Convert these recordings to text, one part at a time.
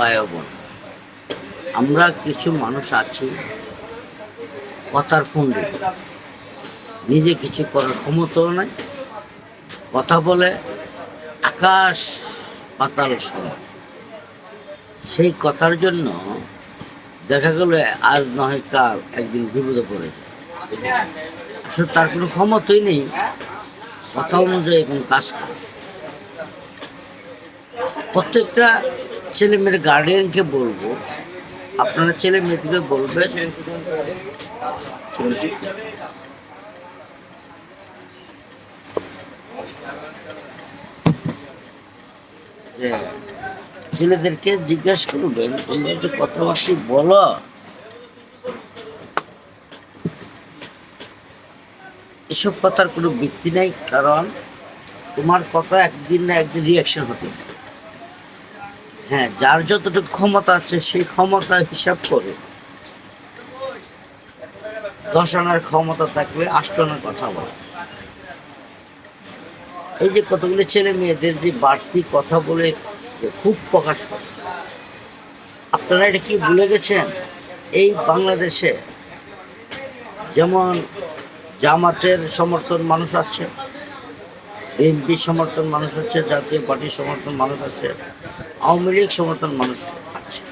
ও আমরা কিছু মানুষ আছি কথার পুণ্ডি নিজে কিছু করার ক্ষমতাও নাই। কথা বলে আকাশ পাতাল সমান সেই কথার জন্য দেখা গেল আজ নয় কাল একদিন বিপদে পড়ে। আসলে তার কোনো ক্ষমতাই নেই। কথা অনুযায়ী কোনো কাজ করে। প্রত্যেকটা ছেলে মেয়ের গার্ডিয়ানকে বলব। আপনারা ছেলে মেয়েদেরকে বলবেন ছেলেদেরকে জিজ্ঞাসা করবেন তোমরা যে কথাবার্তা বলো। এসব কথার কোনো ভিত্তি নেই কারণ তোমার কথা একদিন না একদিন রিয়াকশন হতে পারে। হ্যাঁ যার যতটুকু ক্ষমতা আছে সেই ক্ষমতা হিসাব করে। দশ আনার ক্ষমতা থাকলে আষ্ট আনার কথা বলে। এই যে কতগুলো ছেলে মেয়েদের যে বাড়তি কথা বলে খুব প্রকাশ করে। আপনারা এটা কি ভুলে গেছেন? এই বাংলাদেশে যেমন জামাতের সমর্থন মানুষ আছে বিএনপি সমর্থন মানুষ আছে, জাতীয় পার্টির সমর্থন মানুষ আছে আওয়ামী লীগ সমর্থন মানুষ আছে।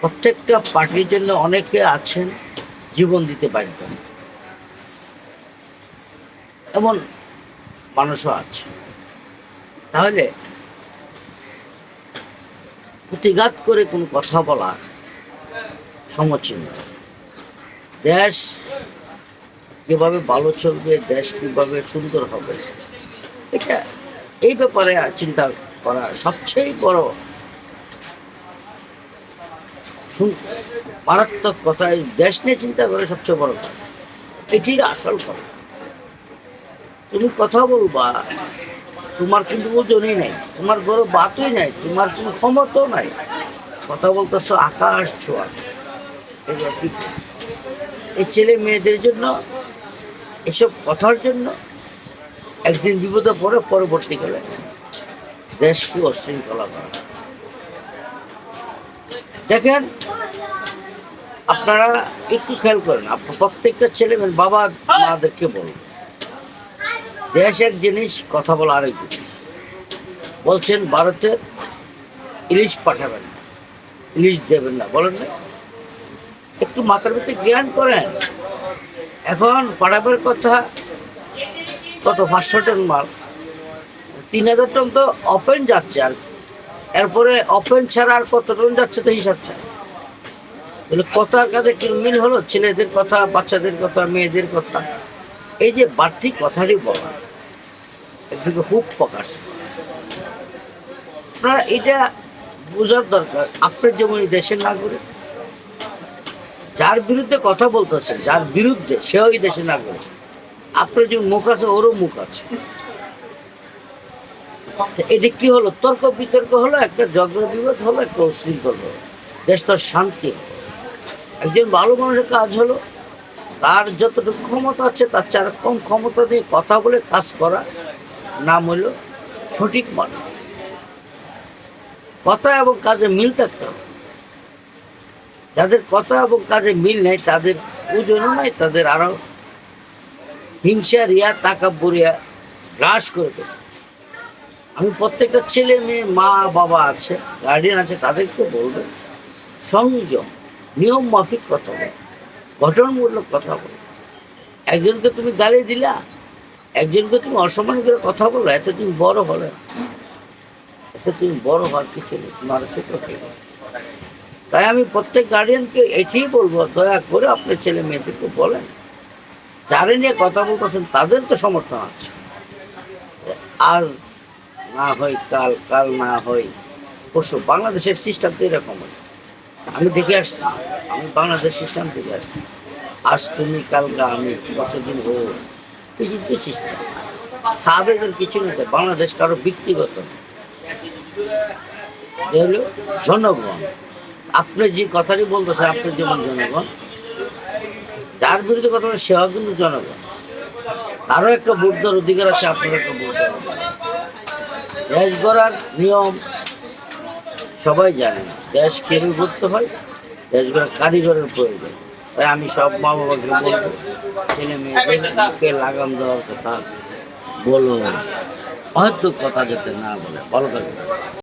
প্রত্যেকটা পার্টির জন্য অনেকে আছেন, জীবন দিতে বাধ্য। এমন মানুষও আছে। তাহলে প্রতিঘাত করে কোনো কথা বলা সমচীন দেশ কীভাবে ভালো চলবে, দেশ কীভাবে সুন্দর হবে, এটা এই ব্যাপারে চিন্তা করা সবচেয়ে বড় মারাত্মক কথা, এই দেশ নিয়ে চিন্তা করে সবচেয়ে বড় কথা। এটির আসল কথা। তুমি কথা বলবা, তোমার কিন্তু ওজনই নাই, তোমার গরু বাতই নাই, তোমার কোনো ক্ষমতাও নাই। কথা বলতেছো আকাশ ছোঁয়া। এই ছেলে মেয়েদের জন্য, এসব কথার জন্য একদিন বিপদে পরে পরবর্তীকালে। দেশকে অশৃঙ্খলা করা দেখেন, আপনারা একটু খেয়াল করেন আপনার প্রত্যেকটা ছেলে বাবা মাদেরকে বলুন। দেশ এক জিনিস, কথা বলা আরেক জিনিস। বলছেন ভারতের ইলিশ পাঠাবেন না, ইলিশ দেবেন না। বলেন না। একটু মাথার ভিতরে জ্ঞান করেন। এখন পাঠাবের কথা, কত পাঁচশো টন মাল। তিন হাজার টন তো ওপেন যাচ্ছে আর। এরপরে ওপেন ছাড়া আর কত টন যাচ্ছে তো হিসাব ছাড়া। কথার কাছে কি মিল হলো? ছেলেদের কথা, বাচ্চাদের কথা, মেয়েদের কথা? এই যে বাড়তি কথাটি বলা, একদিকে খুব প্রকাশ। আপনারা এটা বোঝার দরকার। আপনার যেমন দেশের নাগরিক, যার বিরুদ্ধে কথা বলতেছে যার বিরুদ্ধে সেও এই দেশের নাগরিক। আপনার যে মুখ আছে, ওরও মুখ আছে। এটা কি হলো? তর্ক বিতর্ক হলো, একটা ঝগড়া বিবাদ হলো, একটা উশৃঙ্খল হলো। দেশ তো শান্তি। একজন ভালো মানুষের কাজ হলো, তার যতটুকু ক্ষমতা আছে, তার চেয়ে আরও কম ক্ষমতা দিয়ে কথা বলে কাজ করা, নাম হলো সঠিক মানুষ। কথা এবং কাজে মিল থাকতে হবে। যাদের কথা এবং কাজে মিল নেই, তাদের ওজনও নাই, তাদের আরও হিংসা, রিয়া টাকা বরিয়া গ্রাস করে দেবে। আমি প্রত্যেকটা ছেলে মেয়ে, মা, বাবা আছে গার্ডিয়ান আছে, তাদেরকে বলবে, সংযম, নিয়ম মাফিক কথা বল, গঠনমূলক কথা বল। একজনকে তুমি গালি দিলা, একজনকে তুমি অসম্মান করে কথা বলো, এত তুমি বড় হলে এত তুমি বড় হওয়ার কিছু নেই, তুমি আরও ছোট হয়ে তাই আমি প্রত্যেক গার্ডিয়ানকে এটিই বলব, দয়া করে আপনার ছেলে মেয়েদেরকে বলেন, যারা নিয়ে কথা বলতেছেন তাদের তো সমর্থন আছে। আজ না হয় কাল কাল না হয় পরশু বাংলাদেশের সিস্টেম তো এরকম। আমি দেখে আসছি আমি বাংলাদেশ সিস্টেম দেখে আসছি আজ তুমি কালকা আমি বছর দিন ও এই যে সিস্টেম সাবেকের কিছু নেই তো, বাংলাদেশ কারও ব্যক্তিগত। হলো জনগণ আপনি যে কথাটি বলতেছেন আপনি যেমন জনগণ যার বিরুদ্ধে কথা সেও কিন্তু জনগণ তারও একটা দেওয়ার অধিকার আছে আপনার একটা ভোট। দেশ গড়ার নিয়ম সবাই জানে। দেশ কেন করতে হয় দেশ গড়ার কারিগরের প্রয়োজন। তাই আমি সব মা বাবাকে বলব ছেলে মেয়েদেরকে লাগাম দেওয়ার কথা বলো হয়তো কথা যাতে না বলে ভালো